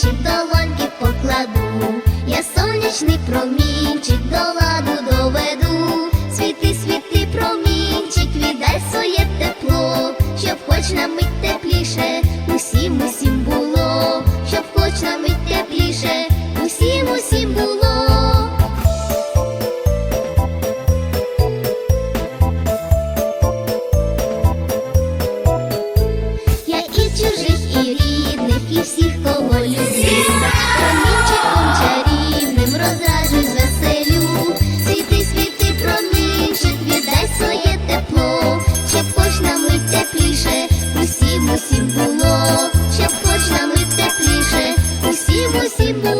плечі долоньки покладу, я сонячний промінчик до ладу доведу, світи, світи, промінчик, віддай своє тепло, щоб хоч на мить тепліше, усім, усім було, щоб хоч на мить. долю зіста, промінчиком світи, промінчик, віддай своє тепло, щоб хоч нам тепліше, усім усім було, щоб хоч нам і тепліше, усім усім було.